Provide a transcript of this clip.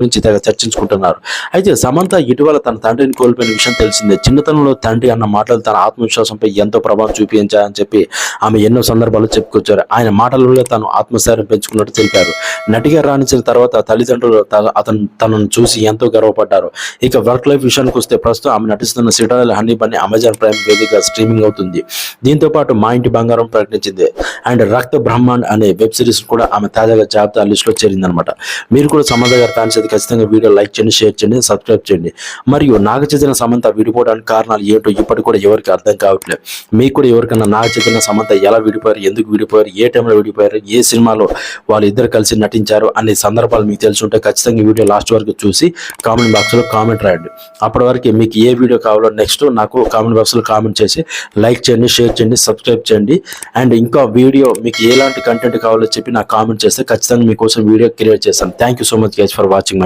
గురించి తెగ చర్చించుకుంటున్నారు. అయితే సమంత ఇటీవల తన తండ్రిని కోల్పోయిన విషయం తెలిసిందే. చిన్నతనంలో తండ్రి అన్న మాటలు తన ఆత్మవిశ్వాసంపై ఎంతో ప్రభావం చూపించాయని చెప్పి ఆమె ఎన్నో సందర్భాలు చెప్పుకొచ్చారు. ఆయన మాటలలో తాను ఆత్మస్థైర్యం పెంచుకున్నట్టు తెలిపారు. నటిగా రాణించిన తర్వాత తల్లిదండ్రులు అతను తనను చూసి ఎంతో గర్వపడ్డారు. ఇక వర్క్ లైఫ్ విషయానికి వస్తే ప్రస్తుతం ఆమె నటిస్తున్న సిటాల హనీ బన్ని అమెజాన్ ప్రైమ్ వేదిక స్ట్రీమింగ్ అవుతుంది. దీంతో పాటు మా ఇంటి బంగారం ప్రకటించింది. అండ్ రక్త బ్రహ్మాండ్ అనే వెబ్ సిరీస్ కూడా ఆమె తాజాగా జాబితా లిస్ట్లో చేరిందనమాట మీరు కూడా సమంత గారు ఫ్యాన్స్ ఖచ్చితంగా వీడియో లైక్ చేయండి షేర్ చేయండి సబ్స్క్రైబ్ చేయండి. మరియు నాగ చైతన్య సమంత విడిపోవడానికి కారణాలు ఏంటో ఇప్పటి కూడా ఎవరికి అర్థం కావట్లేదు. మీకు కూడా ఎవరికైనా నాగ చైతన్య సమంత ఎలా విడిపోయారు ఎందుకు విడిపోయారు ఏ టైంలో విడిపోయారు ఏ సినిమాలో వాళ్ళు ఇద్దరు కలిసి నటించారు అనే సందర్భాలు మీకు తెలిసి ఉంటే ఖచ్చితంగా వీడియో లాస్ట్ వరకు చూసి కామెంట్ బాక్స్లో కామెంట్ రాయండి. అప్పటి వరకు మీకు ఏ వీడియో కావాలో నెక్స్ట్ నాకు కామెంట్ బాక్స్లో కామెంట్ చేసి లైక్ చేయండి షేర్ చేయండి సబ్స్క్రైబ్ చేయండి. అండ్ ఇంకా వీడియో మీకు ఎలాంటి కంటెంట్ కావాలో చెప్పి నాకు కామెంట్ చేస్తే ఖచ్చితంగా మీకోసం వీడియో క్రియేట్ చేస్తాను. Thank you so much guys for watching